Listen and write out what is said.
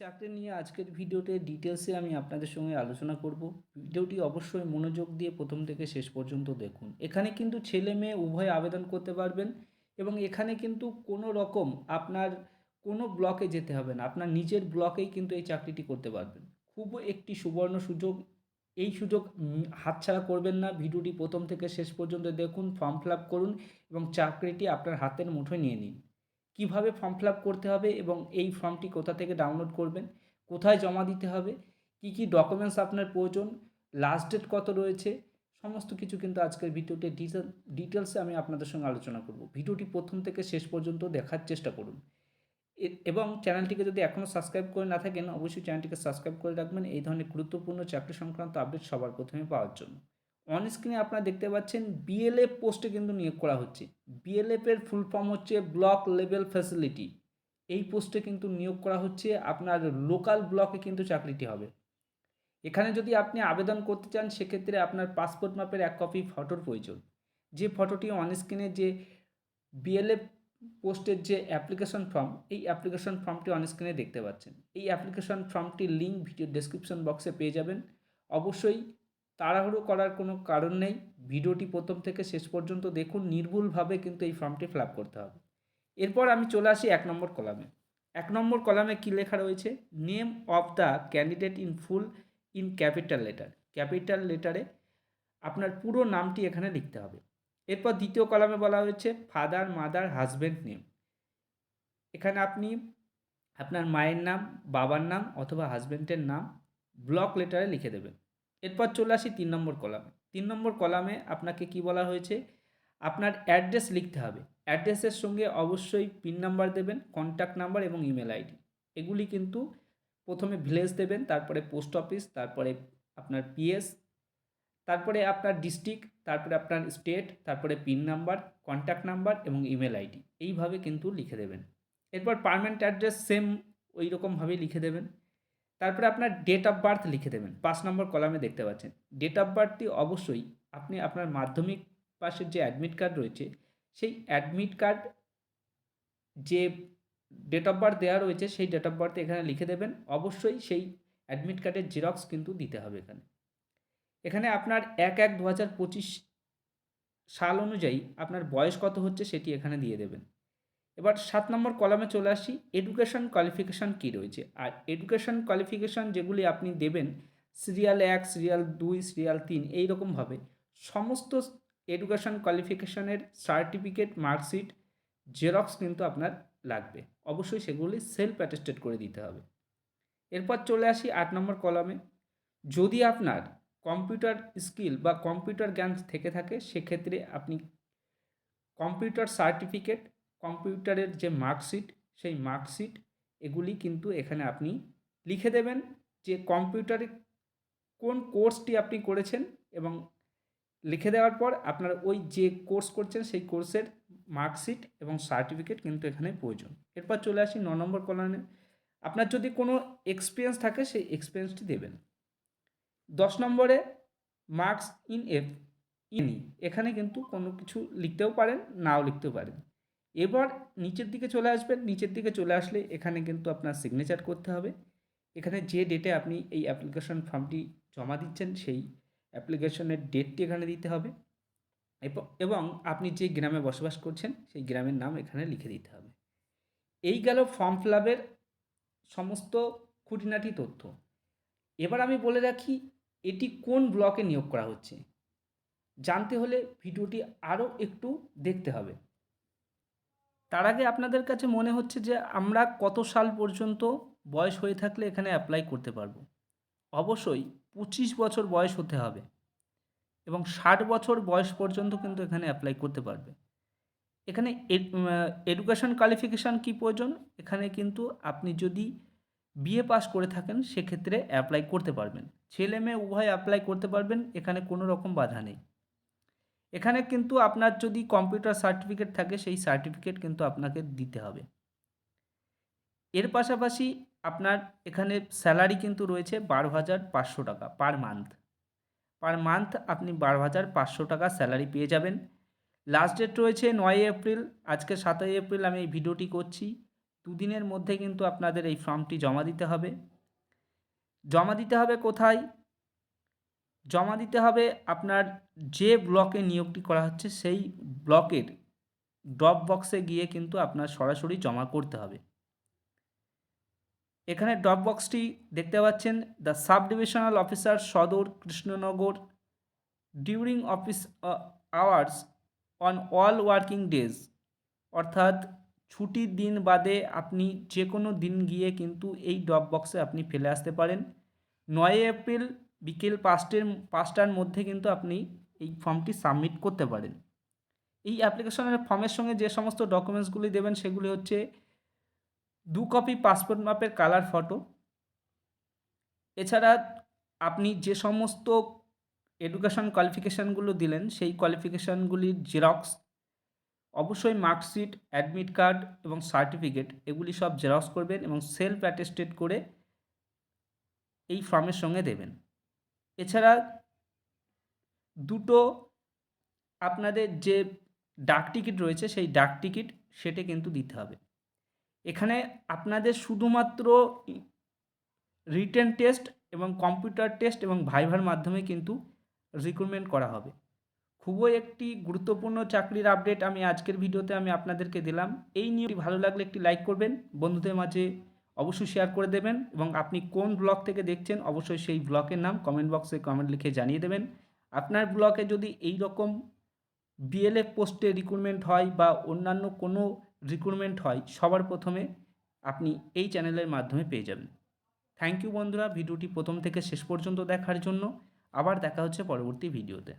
চাকরি নিয়ে আজকের ভিডিওতে ডিটেলসে আমি আপনাদের সঙ্গে আলোচনা করব। ভিডিওটি অবশ্যই মনোযোগ দিয়ে প্রথম থেকে শেষ পর্যন্ত দেখুন। এখানে কিন্তু ছেলে মেয়ে উভয় আবেদন করতে পারবেন এবং এখানে কিন্তু কোনো রকম আপনার কোনো ব্লকে যেতে হবে না। আপনার নিজের ব্লকেই কিন্তু এই চাকরিটি করতে পারবেন। খুব একটি সুবর্ণ সুযোগ। এই সুযোগ হাতছাড়া করবেন না। ভিডিওটি প্রথম থেকে শেষ পর্যন্ত দেখুন, ফর্ম ফিল করুন এবং চাকরিটি আপনার হাতের মুঠোয় নিয়ে নিন। কীভাবে ফর্ম ফিল করতে হবে এবং এই ফর্মটি কোথা থেকে ডাউনলোড করবেন, কোথায় জমা দিতে হবে, কি কি ডকুমেন্টস আপনার প্রয়োজন লাস্ট ডেট কত রয়েছে, সমস্ত কিছু কিন্তু আজকের ভিডিওতে ডিটেল ডিটেলসে আমি আপনাদের সঙ্গে আলোচনা করব। ভিডিওটি প্রথম থেকে শেষ পর্যন্ত দেখার চেষ্টা করুন। এবং চ্যানেলটিকে যদি এখনও সাবস্ক্রাইব করে না থাকেন, অবশ্যই চ্যানেলটিকে সাবস্ক্রাইব করে রাখবেন। এই ধরনের গুরুত্বপূর্ণ চাকরি সংক্রান্ত আপডেট সবার প্রথমে পাওয়ার জন্য। অন স্ক্রিনে আপনারা দেখতে পাচ্ছেন বিএলএফ পোস্টে কিন্তু নিয়োগ করা হচ্ছে। বিএলএফ এর ফুল ফর্ম হচ্ছে ব্লক লেভেল ফ্যাসিলিটি এই পোস্টে কিন্তু নিয়োগ করা হচ্ছে, আপনার লোকাল ব্লকে কিন্তু চাকরিটি হবে। এখানে যদি আপনি আবেদন করতে চান, সেক্ষেত্রে আপনার পাসপোর্ট মাপের এক কপি ফটোর প্রয়োজন। যে ফটোটি অন স্ক্রিনে যে বিএলএফ পোস্টের যে অ্যাপ্লিকেশন ফর্ম এই অ্যাপ্লিকেশন ফর্মটি অন স্ক্রিনে দেখতে পাচ্ছেন। এই অ্যাপ্লিকেশন ফর্মটির লিঙ্ক ভিডিও ডেসক্রিপশন বক্সে পেয়ে যাবেন। অবশ্যই তাড়াহুড়ো করার কোনো কারণ নেই। ভিডিওটি প্রথম থেকে শেষ পর্যন্ত দেখুন। নির্ভুলভাবে কিন্তু এই ফর্মটি ফিল করতে হবে। এরপর আমি চলে আসি এক নম্বর কলামে। এক নম্বর কলামে কী লেখা রয়েছে? Name of the candidate in full in capital letter capital লেটারে আপনার পুরো নামটি এখানে লিখতে হবে। এরপর দ্বিতীয় কলামে বলা হয়েছে ফাদার মাদার হাজব্যান্ড নেম এখানে আপনি আপনার মায়ের নাম, বাবার নাম অথবা হাজব্যান্ডের নাম ব্লক লেটারে লিখে দেবেন। এরপর চলে আসি তিন নম্বর কলামে। তিন নম্বর কলামে আপনাকে কি বলা হয়েছে? আপনার অ্যাড্রেস লিখতে হবে। অ্যাড্রেসের সঙ্গে অবশ্যই পিন নাম্বার দেবেন কন্ট্যাক্ট নাম্বার এবং ইমেল আইডি। এগুলি কিন্তু প্রথমে ভিলেজ দেবেন, তারপরে পোস্ট অফিস তারপরে আপনার পিএস তারপরে আপনার ডিস্ট্রিক্ট তারপরে আপনার স্টেট তারপরে পিন নাম্বার কন্ট্যাক্ট নাম্বার এবং ইমেল আইডি। এইভাবে কিন্তু লিখে দেবেন। এরপর পারমানেন্ট অ্যাড্রেস সেম ওই রকমভাবেই লিখে দেবেন। তারপরে আপনার ডেট অফ বার্থ লিখে দেবেন। পাঁচ নম্বর কলামে দেখতে পাচ্ছেন। ডেট অফ বার্থটি অবশ্যই আপনি আপনার মাধ্যমিক পাশের যে অ্যাডমিট কার্ড রয়েছে, সেই অ্যাডমিট কার্ড যে ডেট অফ বার্থ দেওয়া রয়েছে, সেই ডেট অফ বার্থ এখানে লিখে দেবেন। অবশ্যই সেই অ্যাডমিট কার্ডের জেরক্স কিন্তু দিতে হবে এখানে। এখানে আপনার এক এক দু হাজার পঁচিশ সাল অনুযায়ী আপনার বয়স কত হচ্ছে সেটি এখানে দিয়ে দেবেন। এবার সাত নম্বর কলামে চলে আসি এডুকেশন কোয়ালিফিকেশান কী রয়েছে? আর এডুকেশন কোয়ালিফিকেশান যেগুলি আপনি দেবেন সিরিয়াল এক সিরিয়াল দুই সিরিয়াল তিন এইরকমভাবে সমস্ত এডুকেশন কোয়ালিফিকেশানের সার্টিফিকেট মার্কশিট জেরক্স কিন্তু আপনার লাগবে। অবশ্যই সেগুলি সেলফ অ্যাটেস্টেড করে দিতে হবে। এরপর চলে আসি আট নম্বর কলামে যদি আপনার কম্পিউটার স্কিল বা কম্পিউটার জ্ঞান থেকে থাকে, সেক্ষেত্রে আপনি কম্পিউটার সার্টিফিকেট কম্পিউটারের যে মার্কশিট, সেই মার্কশিট এগুলি কিন্তু এখানে আপনি লিখে দেবেন যে কম্পিউটারে কোন কোর্সটি আপনি করেছেন এবং লিখে দেওয়ার পর আপনার ওই যে কোর্স করছেন, সেই কোর্সের মার্কশিট এবং সার্টিফিকেট কিন্তু এখানে প্রয়োজন। এরপর চলে আসি ন নম্বর কলামে। আপনার যদি কোনো এক্সপিরিয়েন্স থাকে, সেই এক্সপিরিয়েন্সটি দেবেন। দশ নম্বরে মার্কস ইন এফ, ইনি। এখানে কিন্তু কোনো কিছু লিখতেও পারেন, নাও লিখতেও পারেন। এবার নিচের দিকে চলে আসবেন। নিচের দিকে চলে আসলে এখানে কিন্তু আপনার সিগনেচার করতে হবে। এখানে যে ডেটে আপনি এই অ্যাপ্লিকেশন ফর্মটি জমা দিচ্ছেন, সেই অ্যাপ্লিকেশনের ডেটটি এখানে দিতে হবে। এবং আপনি যে গ্রামে বসবাস করছেন, সেই গ্রামের নাম এখানে লিখে দিতে হবে। এই গেল ফর্ম ফিল আপের সমস্ত খুঁটিনাটি তথ্য। এবার আমি বলে রাখি, এটি কোন ব্লকে নিয়োগ করা হচ্ছে? জানতে হলে ভিডিওটি আরও একটু দেখতে হবে। তার আগে আপনাদের কাছে মনে হচ্ছে যে আমরা কত সাল পর্যন্ত বয়স হয়ে থাকলে এখানে অ্যাপ্লাই করতে পারব? অবশ্যই পঁচিশ বছর বয়স হতে হবে এবং ষাট বছর বয়স পর্যন্ত কিন্তু এখানে অ্যাপ্লাই করতে পারবে। এখানে এডুকেশন কোয়ালিফিকেশান কী প্রয়োজন? এখানে কিন্তু আপনি যদি বিএ পাস করে থাকেন, সেক্ষেত্রে অ্যাপ্লাই করতে পারবেন। ছেলে মেয়ে উভয় অ্যাপ্লাই করতে পারবেন, এখানে কোনো রকম বাধা নেই। এখানে কিন্তু আপনার যদি কম্পিউটার সার্টিফিকেট থাকে, সেই সার্টিফিকেট কিন্তু আপনাকে দিতে হবে। এর পাশাপাশি আপনার এখানে স্যালারি কিন্তু রয়েছে বারো হাজার পাঁচশো টাকা পার মান্থ পার মান্থ আপনি বারো হাজার পাঁচশো টাকা স্যালারি পেয়ে যাবেন। লাস্ট ডেট রয়েছে নয় এপ্রিল। আজকে সাতই এপ্রিল আমি এই ভিডিওটি করছি। দুদিনের মধ্যে কিন্তু আপনাদের এই ফর্মটি জমা দিতে হবে। জমা দিতে হবে কোথায়? জমা দিতে হবে। আপনার যে ব্লকে নিয়োগটি করা হচ্ছে, সেই ব্লকের ড্রপ বক্সে গিয়ে কিন্তু আপনার সরাসরি জমা করতে হবে। এখানে ড্রপ বক্সটি দেখতে পাচ্ছেন, the sub divisional officer Sadar Krishnanagar during office hours on all working days. অর্থাৎ ছুটির দিন বাদে আপনি যে কোনো দিন গিয়ে কিন্তু এই ড্রপ বক্সে আপনি ফেলে আসতে পারেন। নয় এপ্রিল বিকেল পাঁচটের, পাঁচটার মধ্যে কিন্তু আপনি এই ফর্মটি সাবমিট করতে পারেন। এই অ্যাপ্লিকেশনের ফর্মের সঙ্গে যে সমস্ত ডকুমেন্টসগুলি দেবেন সেগুলি হচ্ছে দু কপি পাসপোর্ট মাপের কালার ফটো এছাড়া আপনি যে সমস্ত এডুকেশন কোয়ালিফিকেশানগুলো দিলেন, সেই কোয়ালিফিকেশানগুলির জেরক্স অবশ্যই মার্কশিট অ্যাডমিট কার্ড এবং সার্টিফিকেট এগুলি সব জেরক্স করবেন এবং সেলফ অ্যাটেস্টেড করে এই ফর্মের সঙ্গে দেবেন। এছাড়া দুটো আপনাদের যে ডাক টিকিট রয়েছে, সেই ডাক টিকিট সেটা কিন্তু দিতে হবে। এখানে আপনাদের শুধুমাত্র রিটেন টেস্ট এবং কম্পিউটার টেস্ট এবং ভাইভার মাধ্যমে কিন্তু রিক্রুটমেন্ট করা হবে। খুবই একটি গুরুত্বপূর্ণ চাকরির আপডেট আমি আজকের ভিডিওতে আমি আপনাদেরকে দিলাম। এই নিয়ে ভালো লাগলে একটি লাইক করবেন। বন্ধুদের মাঝে অবশ্যই শেয়ার করে দেবেন এবং আপনি কোন ব্লক থেকে দেখছেন অবশ্যই সেই ব্লকের নাম কমেন্ট বক্সে কমেন্ট লিখে জানিয়ে দেবেন। আপনার ব্লকে যদি এই রকম বিএলএফ পোস্টে রিক্রুটমেন্ট হয় বা অন্যান্য কোনো রিক্রুটমেন্ট হয়, সবার প্রথমে আপনি এই চ্যানেলের মাধ্যমে পেয়ে যাবেন। থ্যাংক ইউ বন্ধুরা, ভিডিওটি প্রথম থেকে শেষ পর্যন্ত দেখার জন্য আবার দেখা হচ্ছে পরবর্তী ভিডিওতে